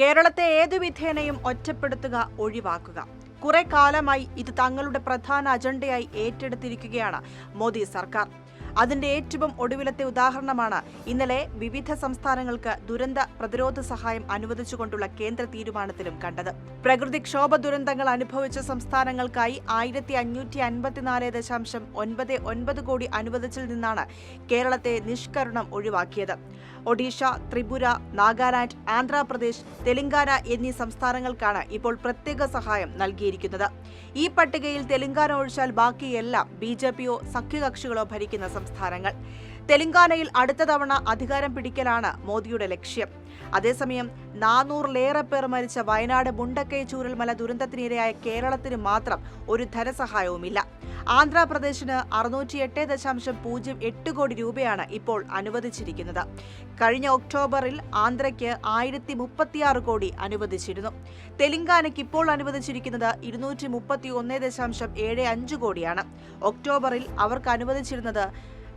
കേരളത്തെ ഏതു വിധേനയും ഒറ്റപ്പെടുത്തുക ഒഴിവാക്കുക. കുറെ കാലമായി ഇത് തങ്ങളുടെ പ്രധാന അജണ്ടയായി ഏറ്റെടുത്തിരിക്കുകയാണ് മോദി സർക്കാർ. അതിന്റെ ഏറ്റവും ഒടുവിലത്തെ ഉദാഹരണമാണ് ഇന്നലെ വിവിധ സംസ്ഥാനങ്ങൾക്ക് ദുരന്ത പ്രതിരോധ സഹായം അനുവദിച്ചുകൊണ്ടുള്ള കേന്ദ്ര തീരുമാനത്തിലും കണ്ടത്. പ്രകൃതിക്ഷോഭ ദുരന്തങ്ങൾ അനുഭവിച്ച സംസ്ഥാനങ്ങൾക്കായി ആയിരത്തി അഞ്ഞൂറ്റി അൻപത്തിനാല് ദശാംശം ഒൻപത് ഒൻപത് കോടി അനുവദിച്ചിൽ നിന്നാണ് കേരളത്തെ നിഷ്കരണം ഒഴിവാക്കിയത്. ഒഡീഷ ത്രിപുര നാഗാലാൻഡ് ആന്ധ്രാപ്രദേശ് തെലങ്കാന എന്നീ സംസ്ഥാനങ്ങൾക്കാണ് ഇപ്പോൾ പ്രത്യേക സഹായം നൽകിയിരിക്കുന്നത്. ഈ പട്ടികയിൽ തെലങ്കാന ഒഴിച്ചാൽ ബാക്കിയെല്ലാം ബി ജെ പിയോ സഖ്യകക്ഷികളോ ഭരിക്കുന്ന സംസ്ഥാനങ്ങൾ. തെലങ്കാനയിൽ അടുത്ത തവണ അധികാരം പിടിക്കലാണ് മോദിയുടെ ലക്ഷ്യം. അതേസമയം നാനൂറിലേറെ പേർ മരിച്ച വയനാട് മുണ്ടക്കൈ ചൂരൽമല ദുരന്തത്തിനിരയായ കേരളത്തിന് മാത്രം ഒരു ധനസഹായവുമില്ല. ആന്ധ്രാപ്രദേശിന് അറുന്നൂറ്റി എട്ട് ദശാംശം പൂജ്യം എട്ട് കോടി രൂപയാണ് ഇപ്പോൾ അനുവദിച്ചിരിക്കുന്നത്. കഴിഞ്ഞ ഒക്ടോബറിൽ ആന്ധ്രയ്ക്ക് ആയിരത്തി മുപ്പത്തിയാറ് കോടി അനുവദിച്ചിരുന്നു. തെലങ്കാനയ്ക്ക് ഇപ്പോൾ അനുവദിച്ചിരിക്കുന്നത് ഇരുന്നൂറ്റി മുപ്പത്തി ഒന്ന് ദശാംശം ഏഴ് അഞ്ച് കോടിയാണ്. ഒക്ടോബറിൽ അവർക്ക് അനുവദിച്ചിരുന്നത്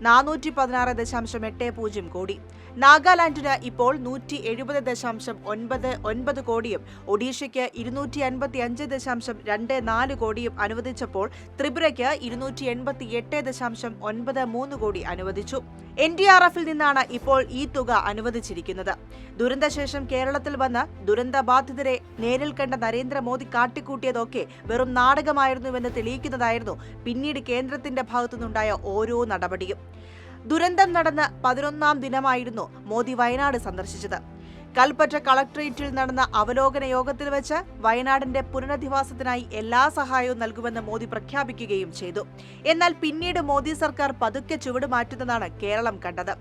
നാനൂറ്റി പതിനാറ് ദശാംശം എട്ട് പൂജ്യം കോടി. നാഗാലാൻഡിന് ഇപ്പോൾ നൂറ്റി എഴുപത് ദശാംശം ഒൻപത് ഒൻപത് കോടിയും ഒഡീഷയ്ക്ക് ഇരുന്നൂറ്റി അൻപത്തി അഞ്ച് ദശാംശം രണ്ട് നാല് കോടിയും അനുവദിച്ചപ്പോൾ ത്രിപുരയ്ക്ക് ഇരുന്നൂറ്റി എൺപത്തി എട്ട് ദശാംശം ഒൻപത് മൂന്ന് കോടി അനുവദിച്ചു. എൻ ഡി ആർ എഫിൽ നിന്നാണ് ഇപ്പോൾ ഈ തുക അനുവദിച്ചിരിക്കുന്നത്. ദുരന്തശേഷം കേരളത്തിൽ വന്ന് ദുരന്തബാധിതരെ നേരിൽ കണ്ട നരേന്ദ്രമോദി കാട്ടിക്കൂട്ടിയതൊക്കെ വെറും നാടകമായിരുന്നുവെന്ന് തെളിയിക്കുന്നതായിരുന്നു പിന്നീട് കേന്ദ്രത്തിന്റെ ഭാഗത്തുനിന്നുണ്ടായ ഓരോ നടപടിയും. ദുരന്തം നടന്ന് പതിനൊന്നാം ദിനമായിരുന്നു മോദി വയനാട് സന്ദർശിച്ചത്. കൽപ്പറ്റ കളക്ടറേറ്റിൽ നടന്ന അവലോകന യോഗത്തിൽ വെച്ച് വയനാടിന്റെ പുനരധിവാസത്തിനായി എല്ലാ സഹായവും നൽകുമെന്ന് മോദി പ്രഖ്യാപിക്കുകയും ചെയ്തു. എന്നാൽ പിന്നീട് മോദി സർക്കാർ പതുക്കെ ചുവട് മാറ്റുന്നതാണ് കേരളം കണ്ടത്.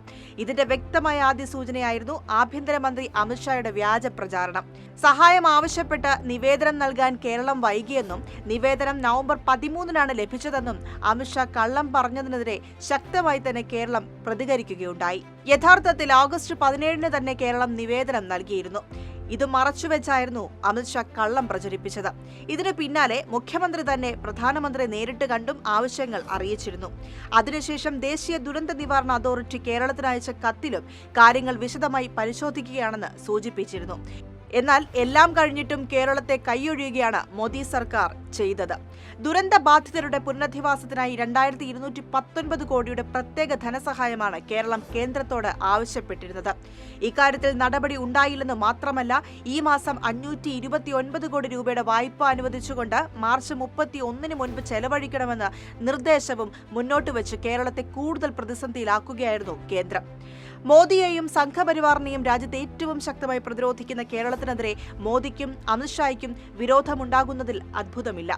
ഇതിന്റെ വ്യക്തമായ ആദ്യ സൂചനയായിരുന്നു ആഭ്യന്തരമന്ത്രി അമിത്ഷായുടെ വ്യാജ പ്രചാരണം. സഹായം ആവശ്യപ്പെട്ട് നിവേദനം നൽകാൻ കേരളം വൈകിയെന്നും നിവേദനം നവംബർ പതിമൂന്നിനാണ് ലഭിച്ചതെന്നും അമിത്ഷാ കള്ളം പറഞ്ഞതിനെതിരെ ശക്തമായി തന്നെ കേരളം പ്രതികരിക്കുകയുണ്ടായി. യഥാർത്ഥത്തിൽ ഓഗസ്റ്റ് പതിനേഴിന് തന്നെ കേരളം നിവേദനം നൽകിയിരുന്നു. ഇത് മറച്ചുവെച്ചായിരുന്നു അമിത്ഷാ കള്ളം പ്രചരിപ്പിച്ചത്. ഇതിനു പിന്നാലെ മുഖ്യമന്ത്രി തന്നെ പ്രധാനമന്ത്രി നേരിട്ട് കണ്ടും ആവശ്യങ്ങൾ അറിയിച്ചിരുന്നു. അതിനുശേഷം ദേശീയ ദുരന്ത നിവാരണ അതോറിറ്റി കേരളത്തിന് അയച്ച കത്തിലും കാര്യങ്ങൾ വിശദമായി പരിശോധിക്കുകയാണെന്ന് സൂചിപ്പിച്ചിരുന്നു. എന്നാൽ എല്ലാം കഴിഞ്ഞിട്ടും കേരളത്തെ കൈയൊഴിയുകയാണ് മോദി സർക്കാർ ചെയ്തത്. ദുരന്ത ബാധിതരുടെ പുനരധിവാസത്തിനായി രണ്ടായിരത്തി ഇരുന്നൂറ്റി പത്തൊൻപത് കോടിയുടെ പ്രത്യേക ധനസഹായമാണ് കേരളം കേന്ദ്രത്തോട് ആവശ്യപ്പെട്ടിരുന്നത്. ഇക്കാര്യത്തിൽ നടപടി ഉണ്ടായില്ലെന്ന് മാത്രമല്ല ഈ മാസം അഞ്ഞൂറ്റി ഇരുപത്തി ഒൻപത് കോടി രൂപയുടെ വായ്പ അനുവദിച്ചുകൊണ്ട് മാർച്ച് മുപ്പത്തി ഒന്നിന് മുൻപ് ചെലവഴിക്കണമെന്ന് നിർദ്ദേശവും മുന്നോട്ട് വെച്ച് കേരളത്തെ കൂടുതൽ പ്രതിസന്ധിയിലാക്കുകയായിരുന്നു കേന്ദ്രം. മോദിയെയും സംഘപരിവാറിനെയും രാജ്യത്ത് ഏറ്റവും ശക്തമായി പ്രതിരോധിക്കുന്ന കേരളത്തിനെതിരെ മോദിക്കും അമിത്ഷായ്ക്കും വിരോധമുണ്ടാകുന്നതിൽ അത്ഭുതമില്ല.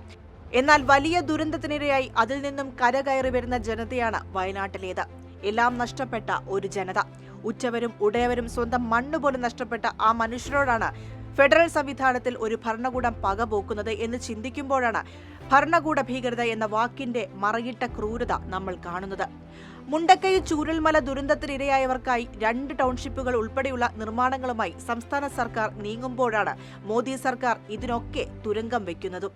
എന്നാൽ വലിയ ദുരന്തത്തിനിരയായി അതിൽ നിന്നും കരകയറി വരുന്ന ജനതയാണ് വയനാട്ടിലേത്. എല്ലാം നഷ്ടപ്പെട്ട ഒരു ജനത. ഉച്ചവരും ഉടയവരും സ്വന്തം മണ്ണുപോലും നഷ്ടപ്പെട്ട ആ മനുഷ്യരോടാണ് ഫെഡറൽ സംവിധാനത്തിൽ ഒരു ഭരണകൂടം പകപോക്കുന്നത് എന്ന് ചിന്തിക്കുമ്പോഴാണ് ഭരണകൂട ഭീകരത എന്ന വാക്കിന്റെ മറയിട്ട ക്രൂരത നമ്മൾ കാണുന്നത്. മുണ്ടക്കൈ ചൂരൽമല ദുരന്തത്തിനിരയായവർക്കായി രണ്ട് ടൗൺഷിപ്പുകൾ ഉൾപ്പെടെയുള്ള നിർമ്മാണങ്ങളുമായി സംസ്ഥാന സർക്കാർ നീങ്ങുമ്പോഴാണ് മോദി സർക്കാർ ഇതിനൊക്കെ തുരങ്കം വയ്ക്കുന്നതും